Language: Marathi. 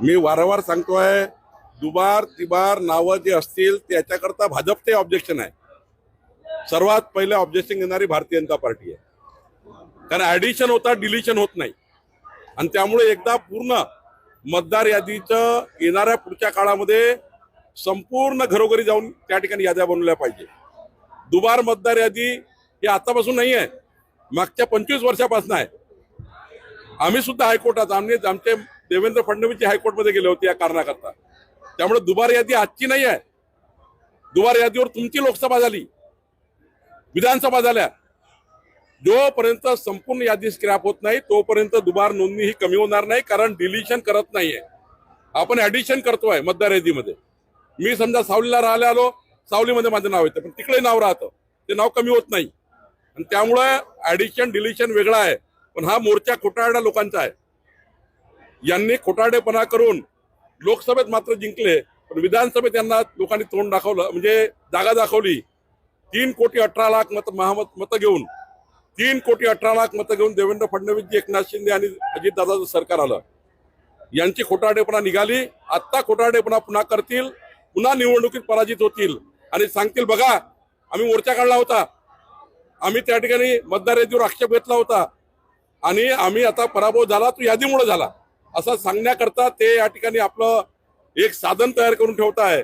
मी वारंवार सांगतोय दुबार तिबार नावं जे असतील त्याच्याकरता भाजपचे ऑब्जेक्शन आहे. सर्वात पहिले ऑब्जेक्शन घेणारी भारतीय जनता पार्टी आहे. कारण ऍडिशन होता डिलिशन होत नाही. आणि त्यामुळे एकदा पूर्ण मतदार यादीचं येणाऱ्या पुढच्या काळामध्ये संपूर्ण घरोघरी जाऊन त्या ठिकाणी याद्या बनवल्या पाहिजे. दुबार मतदार यादी ही आतापासून नाही आहे मागच्या पंचवीस वर्षापासून आहे. आम्ही सुद्धा हायकोर्टात आम्ही आमचे देवेंद्र फडणवीस हायकोर्टमध्ये गेले होते या कारणाकरता. त्यामुळे दुबार यादी आजची नाही आहे. दुबार यादीवर तुमची लोकसभा झाली विधानसभा झाल्या. जोपर्यंत संपूर्ण यादी स्क्रॅप होत नाही तोपर्यंत दुबार नोंदणी ही कमी होणार नाही कारण डिलिशन करत नाहीये. आपण ऍडिशन करतोय मतदार यादीमध्ये. मी समजा सावलीला राहायला आलो सावलीमध्ये माझं नाव येतं पण तिकडे नाव राहतं. ते नाव कमी होत नाही. आणि त्यामुळे ऍडिशन डिलिशन वेगळं आहे. पण हा मोर्चा खोटारड्या लोकांचा आहे. यांनी खोटारडेपणा करून लोकसभेत मात्र जिंकले पण विधानसभेत यांना लोकांनी तोंड दाखवलं म्हणजे जागा दाखवली. तीन कोटी अठरा लाख मत महामत मतं घेऊन तीन कोटी अठरा लाख मतं घेऊन देवेंद्र फडणवीसजी एकनाथ शिंदे आणि अजितदादाचं सरकार आलं. यांची खोटारडेपणा निघाली आत्ता खोटारडेपणा पुन्हा करतील पुन्हा निवडणुकीत पराजित होतील. आणि सांगतील बघा आम्ही मोर्चा काढला होता. आम्ही त्या ठिकाणी मतदार यादीवर आक्षेप घेतला होता. आणि आम्ही आता पराभव झाला तो यादीमुळे झाला. असं सांगण्याकरता ते या ठिकाणी आपलं एक साधन तयार करून ठेवत आहे.